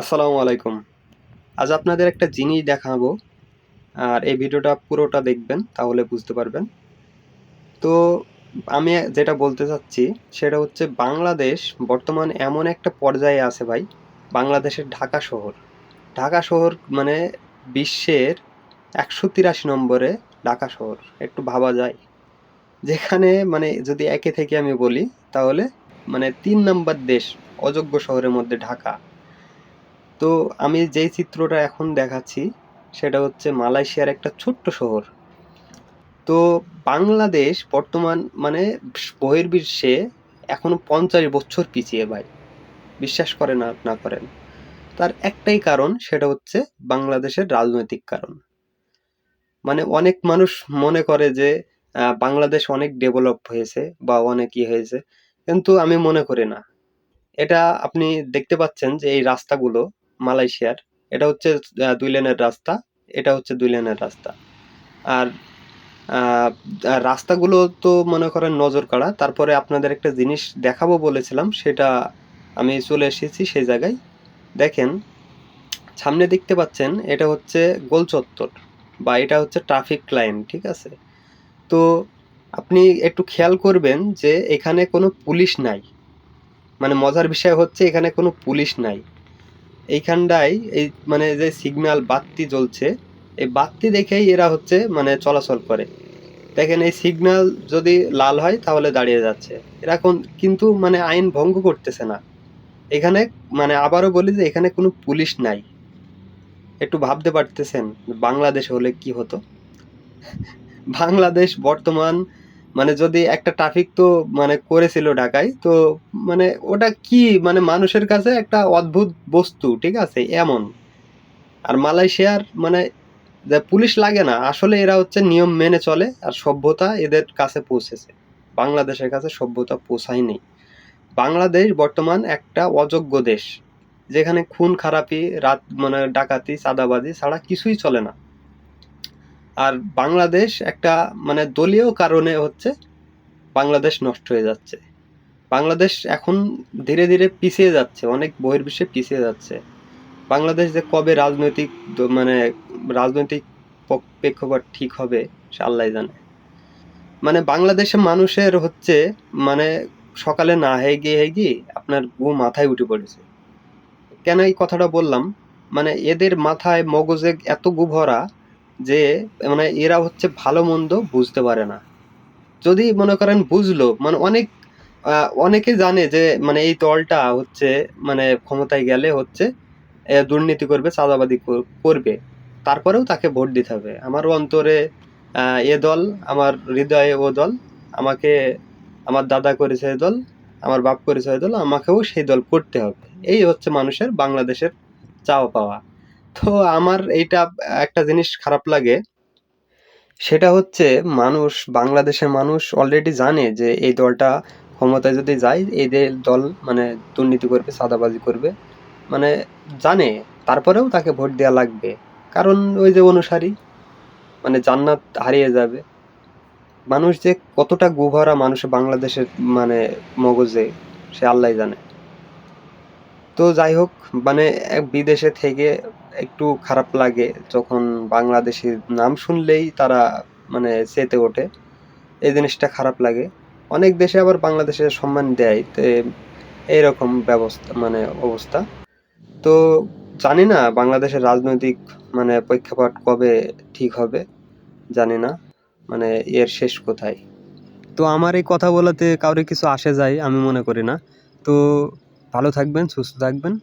আসসালামু আলাইকুম। আজ আপনাদের একটা জিনিস দেখাবো, আর এই ভিডিওটা পুরোটা দেখবেন, তাহলে বুঝতে পারবেন। তো আমি যেটা বলতে চাচ্ছি, সেটা হচ্ছে বাংলাদেশ বর্তমান এমন একটা পর্যায়ে আছে ভাই, বাংলাদেশের ঢাকা শহর। ঢাকা শহর মানে বিশ্বের একশো তিরাশি নম্বরে ঢাকা শহর, একটু ভাবা যায়। যেখানে মানে যদি একে থেকে আমি বলি, তাহলে মানে তিন নম্বর দেশ, অযোগ্য শহরের মধ্যে ঢাকা। তো আমি যেই চিত্রটা এখন দেখাচ্ছি, সেটা হচ্ছে মালয়েশিয়ার একটা ছোট্ট শহর। তো বাংলাদেশ বর্তমান মানে বহির্বিশ্বে এখনও পঞ্চাশ বছর পিছিয়ে ভাই। বিশ্বাস করে না না করেন। তার একটাই কারণ, সেটা হচ্ছে বাংলাদেশের রাজনৈতিক কারণ। মানে অনেক মানুষ মনে করে যে বাংলাদেশ অনেক ডেভেলপ হয়েছে বা অনেক ইয়ে হয়েছে। কিন্তু আমি মনে করি না। এটা আপনি দেখতে পাচ্ছেন যে এই রাস্তাগুলো মালয়েশিয়ার। এটা হচ্ছে দুই লেনের রাস্তা, এটা হচ্ছে দুই লেনের রাস্তা। আর রাস্তাগুলো তো মনে করেন নজর কাড়া। তারপরে আপনাদের একটা জিনিস দেখাবো বলেছিলাম, সেটা আমি চলে এসেছি সেই জায়গায়। দেখেন, সামনে দেখতে পাচ্ছেন, এটা হচ্ছে গোল চত্বর বা এটা হচ্ছে ট্রাফিক লাইন, ঠিক আছে? তো আপনি একটু খেয়াল করবেন যে এখানে কোনো পুলিশ নাই। মানে মজার বিষয় হচ্ছে, এখানে কোনো পুলিশ নাই। এইখানটায় এই মানে যে সিগন্যাল বাতি জ্বলছে, এই বাতি দেখেই এরা হচ্ছে মানে চলাচল করে। দেখেন এই সিগন্যাল যদি লাল হয় তাহলে দাঁড়িয়ে যাচ্ছে। এরা কোন- কিন্তু মানে আইন ভঙ্গ করতেছে না। এখানে মানে আবারও বলি যে এখানে কোনো পুলিশ নাই। একটু ভাবতে পারতেছেন বাংলাদেশ হলে কি হতো? বাংলাদেশ বর্তমান মানে যদি একটা ট্রাফিক তো মানে করেছিল ঢাকায়, তো মানে ওটা কি মানে মানুষের কাছে একটা অদ্ভুত বস্তু, ঠিক আছে? এমন। আর মালয়েশিয়ার মানে যে পুলিশ লাগে না, আসলে এরা হচ্ছে নিয়ম মেনে চলে আর সভ্যতা এদের কাছে পৌঁছেছে। বাংলাদেশের কাছে সভ্যতা পৌঁছায়নি। বাংলাদেশ বর্তমান একটা অযোগ্য দেশ, যেখানে খুন, খারাপি, রাত মানে ডাকাতি, চাঁদাবাজি ছাড়া কিছুই চলে না। আর বাংলাদেশ একটা মানে দলীয় কারণে হচ্ছে বাংলাদেশ নষ্ট হয়ে যাচ্ছে। বাংলাদেশ এখন ধীরে ধীরে পিছিয়ে যাচ্ছে, অনেক বহির্বিশ্বে পিছিয়ে যাচ্ছে। বাংলাদেশ যে কবে রাজনৈতিক মানে রাজনৈতিক প্রেক্ষাপট ঠিক হবে সে আল্লাহ জানে। মানে বাংলাদেশের মানুষের হচ্ছে মানে সকালে না হয়ে গিয়ে হয়ে গিয়ে আপনার গু মাথায় উঠে পড়েছে। কেন এই কথাটা বললাম? মানে এদের মাথায় মগজে এত গু ভরা যে মানে এরা হচ্ছে ভালো মন্দ বুঝতে পারে না। যদি মনে করেন বুঝলো মানে অনেক অনেকে জানে যে মানে এই দলটা হচ্ছে মানে ক্ষমতায় গেলে হচ্ছে দুর্নীতি করবে চাঁদাবাদি করবে। তারপরেও তাকে ভোট দিতে হবে। আমার অন্তরে এ দল, আমার হৃদয়ে ও দল, আমাকে, আমার দাদা করেছে এ দল, আমার বাপ করেছে এ দল, আমাকেও সেই দল করতে হবে। এই হচ্ছে মানুষের, বাংলাদেশের চাওয়া পাওয়া। তো আমার এইটা একটা জিনিস খারাপ লাগে। সেটা হচ্ছে মানুষ, বাংলাদেশের মানুষ অলরেডি জানে যে এই দলটা ক্ষমতায় যদি যায় দে- দল মানে দুর্নীতি করবে, চাঁদাবাজি করবে। মানে জানে, তারপরেও তাকে ভোট দেওয়া লাগবে। কারণ ওই যে অনুসারী মানে জান্নাত হারিয়ে যাবে। মানুষ যে কতটা গুভরা মানুষ বাংলাদেশের মানে মগজে, সে আল্লাহ জানে। তো যাই হোক মানে বিদেশে থেকে একটু খারাপ লাগে যখন বাংলাদেশের নাম শুনলেই তারা মানে চেতে ওঠে। এই জিনিসটা খারাপ লাগে। অনেক দেশে আবার বাংলাদেশের সম্মান দেয়। তো এইরকম ব্যবস্থা মানে অবস্থা। তো জানি না বাংলাদেশের রাজনৈতিক মানে প্রেক্ষাপট কবে ঠিক হবে, জানি না। মানে এর শেষ কোথায়? তো আমার এই কথা বলাতে কাউরে কিছু আসে যায়, আমি মনে করি না। তো ভালো থাকবেন, সুস্থ থাকবেন।